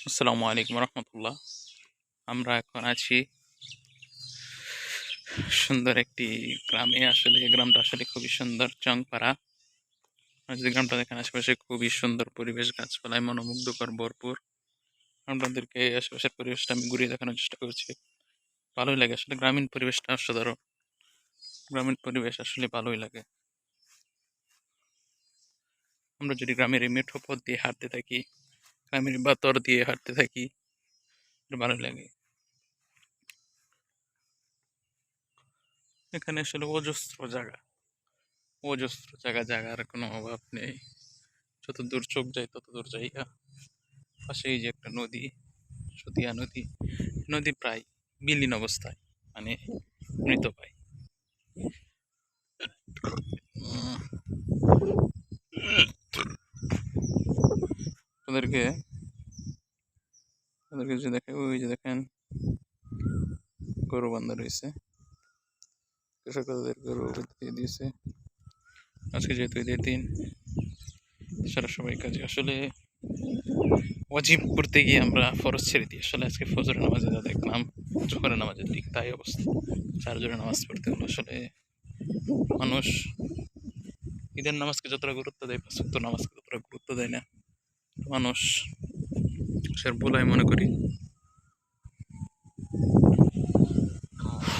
আসসালামু আলাইকুম রহমতুল্লাহ। আমরা এখন আছি সুন্দর একটি গ্রামে। আসলে গ্রামটা আসলে খুবই সুন্দর চংপাড়া। যে গ্রামটা দেখেন, আশেপাশে খুবই সুন্দর পরিবেশ, গাছপালায় মনোমুগ্ধকর, ভরপুর। আপনাদেরকে আশেপাশের পরিবেশটা আমি ঘুরিয়ে দেখানোর চেষ্টা করছি। ভালোই লাগে আসলে। গ্রামীণ পরিবেশটা অসাধারণ। গ্রামীণ পরিবেশ আসলে ভালোই লাগে। আমরা যদি গ্রামের এই মেঠো পথ দিয়ে হাঁটতে থাকি গ্রামের বাতর দিয়ে হাঁটতে থাকি। ভালো লাগে। এখানে আসলে অজস্র জায়গা। অজস্র জায়গা, জায়গার কোনো অভাব নেই। যত দূর চোখ যায়, তত দূর জায়গা। পাশেই যে একটা নদী সতিয়া নদী। নদী প্রায় বিলীন অবস্থায় মানে মৃত পায়। তাদেরকে তাদেরকে যে দেখে, ওই যে দেখেন, গরু বান্ধা রয়েছে। কৃষক তাদের গরু দিয়ে দিয়েছে। আজকে যেহেতু ঈদের দিন, সারা সবাই কাজে। আসলে ওয়াজিব করতে গিয়ে আমরা ফরজ ছেড়ে দিই। আসলে আজকে ফজরের নামাজে যা দেখলাম, জোহরের নামাজের দিক তাই অবস্থা। চার জোরে নামাজ পড়তে হলো আসলে মানুষ ঈদের নামাজকে যতটা গুরুত্ব দেয় পাঁচক্ত নামাজকে ততটা গুরুত্ব দেয় না। মানুষ সে ভুল আমি মনে করি।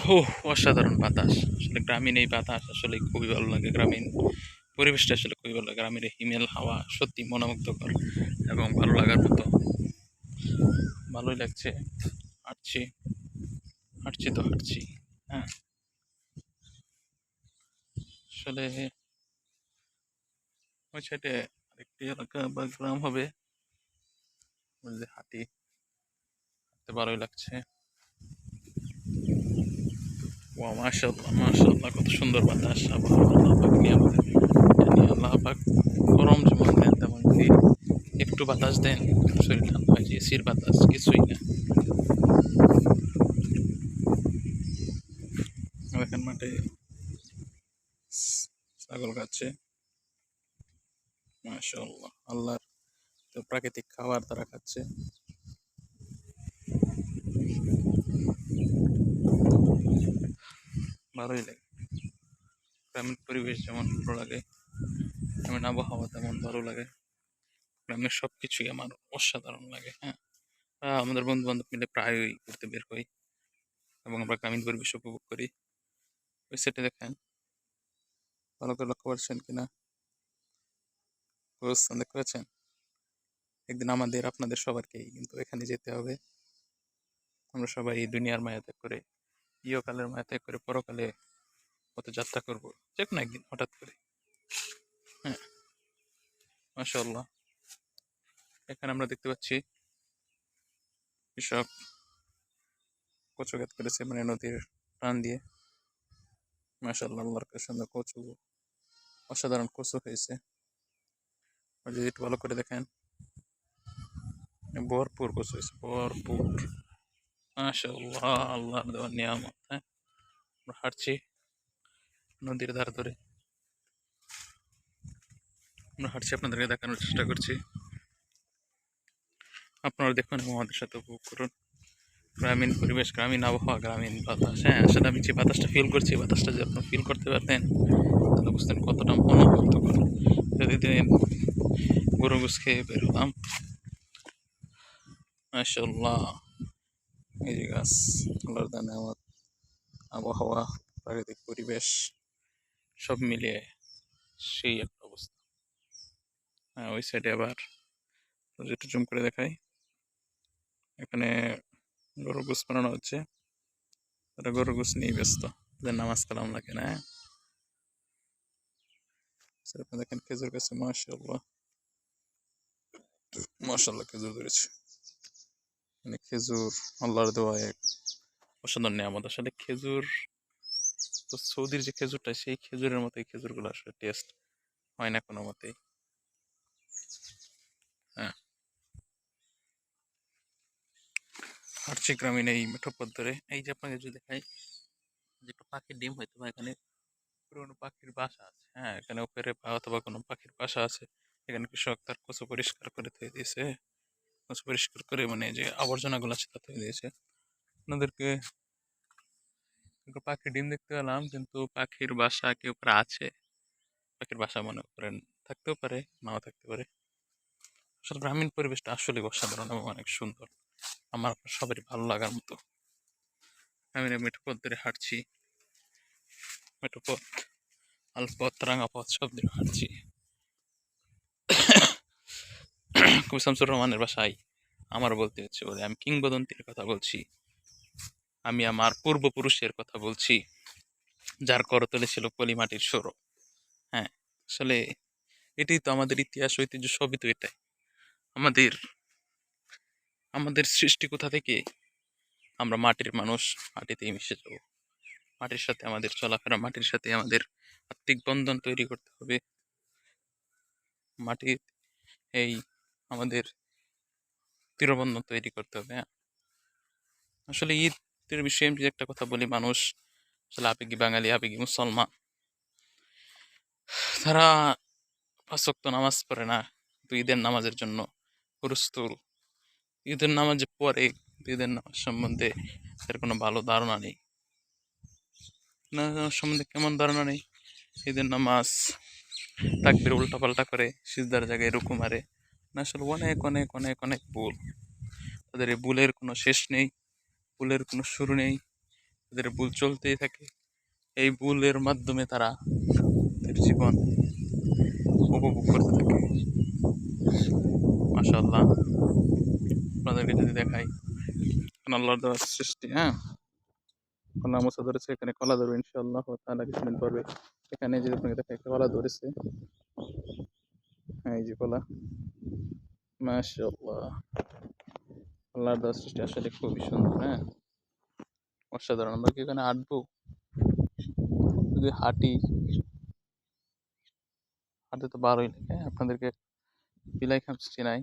ও অসাধারণ বাতাস। আসলে গ্রামীণ এই বাতাস আসলে খুবই ভালো লাগে। গ্রামীণ পরিবেশটা আসলে খুবই ভালো লাগে। গ্রামের হিমেল হাওয়া সত্যি মনোমুগ্ধকর এবং ভালো লাগার মতো। ভালোই লাগছে। হাঁটছি। হাঁটছি তো হাঁটছি। হ্যাঁ। আসলে ওই সাইডে আরেকটি এলাকা বা গ্রাম হবে। যে হাঁটি। হাঁটতে ভালোই লাগছে। কত সুন্দর বাতাস আবহাওয়া আল্লাহ আল্লাহ গরম একটু বাতাস দেন, শরীর ঠান্ডা হয় এসির বাতাস, কিছুই না। দেখেন মাঠে ছাগল খাচ্ছে। মাশাল্লাহ আল্লাহর তো প্রাকৃতিক খাবার তারা খাচ্ছে। ভালোই লাগে। গ্রামীণ পরিবেশ যেমন ভালো লাগে গ্রামীণ আবহাওয়া তেমন ভালো লাগে। গ্রামের সব কিছুই আমার অসাধারণ লাগে হ্যাঁ। আমাদের বন্ধু বান্ধব মিলে প্রায়ই ঘুরতে বের হই এবং আমরা গ্রামীণ পরিবেশ উপভোগ করি। ওই দেখেন, ভালো করে লক্ষ্য করছেন কিনা? দেখতে পাচ্ছেন? একদিন আমাদের, আপনাদের সবারকেই কিন্তু এখানে যেতে হবে। আমরা সবাই এই দুনিয়ার মায়া ত্যাগ করে ইয়কালের মায়া ত্যাগ করে পরকালে কত যাত্রা করব যে কোনো একদিন, হঠাৎ করে। হ্যাঁ। মাশাল্লাহ এখানে আমরা দেখতে পাচ্ছি কৃষক কচু ক্ষেত করেছে মানে নদীর প্রাণ দিয়ে। মাশাল্লাহ আল্লাহর সুন্দর কচু, অসাধারণ কচু হয়েছে। যদি একটু ভালো করে দেখেন ভরপুর কচু হয়েছে ভরপুর। মাশাল্লাহ আল্লাহর দেওয়া নিয়ামত হ্যাঁ? আমরা হাঁটছি নদীর ধার ধরে। আমরা হাঁটছি আপনাদেরকে দেখানোর চেষ্টা করছি। আপনারা দেখুন এবং আমাদের সাথে উপভোগ করুন। গ্রামীণ পরিবেশ, গ্রামীণ আবহাওয়া, গ্রামীণ বাতাস হ্যাঁ? আসলে আমি যে বাতাসটা ফিল করছি, বাতাসটা যদি আপনারা ফিল করতে পারতেন, তাহলে বুঝতেন কতটা মনোমুগ্ধকর। প্রতিদিন গরু গুছ খেয়ে বের হলাম মাশাল্লাহ এই যে গাছ, আল্লাহর দানে আমার আবহাওয়া, প্রাকৃতিক পরিবেশ সব মিলিয়ে সেই একটা অবস্থা। হ্যাঁ ওই সাইডে আবার একটু জুম করে দেখাই। এখানে গরু গোস বানানো হচ্ছে। তারা গরু গোস নিয়ে ব্যস্ত। ওদের নামাজ কালাম লাগে না হ্যাঁ? দেখেন খেজুর গাছে মাশাল্লাহ মাশাল্লাহ খেজুর ধরেছে। মানে খেজুর, আল্লাহর দেওয়া এক অসাধারণ নিয়ামত। আসলে খেজুর, তো সৌদির যে খেজুরটা, সেই খেজুরের মতোই খেজুরগুলো আসলে টেস্ট হয় না কোনো মতেই। হ্যাঁ। হাঁটছি গ্রামীণ এই মেঠো পথ ধরে এই যে আপনাকে যদি দেখাই, যে একটা পাখির ডিম হয়তো বা এখানে পুরোনো পাখির বাসা আছে। হ্যাঁ এখানে উপরে অথবা কোনো পাখির বাসা আছে। এখানে কৃষক তার কচু পরিষ্কার করে ধুয়ে দিয়েছে। কিছু পরিষ্কার করে মানে যে আবর্জনাগুলো আছে তাতে দিয়েছে। আপনাদেরকে পাখির ডিম দেখতে পেলাম, কিন্তু পাখির বাসা কি উপরে আছে? পাখির বাসা মনে করেন থাকতেও পারে, নাও থাকতে পারে। আসলে গ্রামীণ পরিবেশটা আসলে অসাধারণ এবং অনেক সুন্দর। আমার আপনার সবারই ভালো লাগার মতো। আমি মেঠো পথ ধরে হাঁটছি। মেঠো পথ আলপথ রাঙা পথ সব ধরে হাঁটছি। কবি শামসুর রহমানের বাসায় আমার বলতে হচ্ছে বলে আমি কিংবদন্তির কথা বলছি। আমি আমার পূর্বপুরুষের কথা বলছি, যার করতলে ছিল পলিমাটির সরো। হ্যাঁ আসলে এটাই তো আমাদের ইতিহাস ঐতিহ্য, সবই তো এটাই। আমাদের আমাদের সৃষ্টি কোথা থেকে? আমরা মাটির মানুষ, মাটিতেই মিশে যাব। মাটির সাথে আমাদের চলাফেরা, মাটির সাথে আমাদের আত্মিক বন্ধন তৈরি করতে হবে। মাটির এই আমাদের দৃঢ়বন্ধন তৈরি করতে হবে হ্যাঁ? আসলে ঈদের বিষয়ে আমি একটা কথা বলি, মানুষ আসলে আবেগী বাঙালি, আবেগী মুসলমান, তারা পাঁচক্ত নামাজ পড়ে না কিন্তু ঈদের নামাজের জন্য প্রস্তুত। ঈদের নামাজ পরে ঈদের নামাজ সম্বন্ধে তার কোনো ভালো ধারণা নেই। সম্বন্ধে কেমন ধারণা নেই? ঈদের নামাজ তাকবির উল্টাপাল্টা করে, সিজদার জায়গায় রুকু মারে আসলে অনেক অনেক অনেক অনেক ভুল। তাদের এই ভুলের কোনো শেষ নেই, ভুলের কোনো শুরু নেই। তাদের ভুল চলতেই থাকে। এই ভুলের মাধ্যমে তারা তাদের জীবন উপভোগ করতে থাকে। মাসাল্লাহ আপনাদেরকে যদি দেখাই আল্লাহর দেওয়ার সৃষ্টি হ্যাঁ? কলা মশা ধরেছে, এখানে কলা ধরবে, ইনশাআল্লাহ তাহলে কিছুদিন পরবে এখানে যদি আপনাকে দেখা কলা ধরেছে। এই যে কলা মাশাল্লাহ আল্লাহর দেওয়া সৃষ্টি আসলে খুবই সুন্দর হ্যাঁ? অসাধারণ। আমরা কি এখানে হাঁটবো? যদি হাঁটি, হাঁটতে তো বারোই হ্যাঁ? আপনাদেরকে বিলাই খাম সৃষ্টি নাই।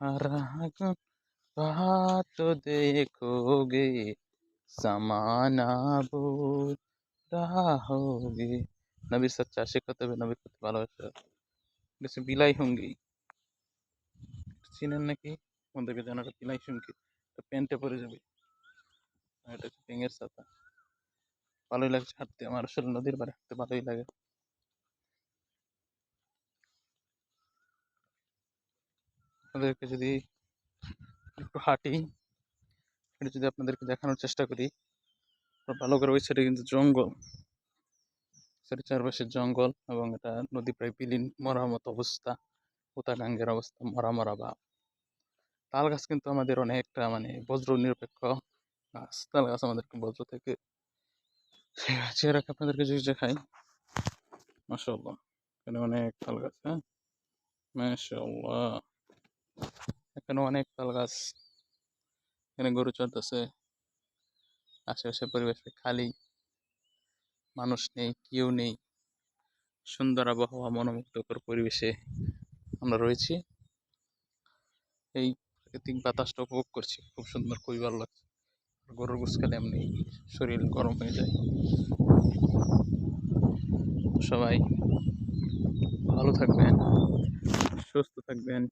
আর তো দেখোগে সমানা বো রাহোগে নবীর সচ্চা হতে হবে নবীর প্রতি ভালোবাসা। এটা বিলাই হুঙ্গি চিনেন নাকি? আমাদেরকে জানাটা বিলাই হুঙ্গি প্যান্টে পরে যাবে। এটা হচ্ছে পেঙের ছাতা। ভালোই লাগছে হাঁটতে। আমার আসলে নদীর পাড়ে হাঁটতে ভালোই লাগে। আপনাদেরকে যদি একটু হাঁটি, এটা যদি আপনাদেরকে দেখানোর চেষ্টা করি ভালো করে ওই সাইডে কিন্তু জঙ্গল। সেটা চারপাশে জঙ্গল এবং এটা নদী প্রায় বিলীন মরার মতো অবস্থা। উতাকাঙ্গের অবস্থা, মরা মরা ভাব তাল গাছ কিন্তু আমাদের অনেকটা মানে বজ্র নিরপেক্ষ গাছ। তাল গাছ আমাদেরকে বজ্র থেকে চেয়ে রাখে। আপনাদেরকে যদি দেখাই। মাসাল্লাহ এখানে অনেক তাল গাছ হ্যাঁ? মাসাল্লাহ এখানে অনেক তাল গাছ। এখানে গরু চলতেছে আশেপাশে পরিবেশ খালি। মানুষ নেই, কেউ নেই। সুন্দর আবহাওয়া, মনোমুগ্ধকর পরিবেশে আমরা রয়েছি। এই প্রাকৃতিক বাতাসটা উপভোগ করছি, খুব সুন্দর, খুবই ভালো লাগছে। গরুর গুছ খেলে এমনি শরীর গরম হয়ে যায়। সবাই ভালো থাকবেন, সুস্থ থাকবেন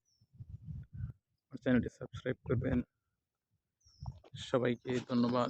চ্যানেলটি সাবস্ক্রাইব করবেন। সবাইকে ধন্যবাদ।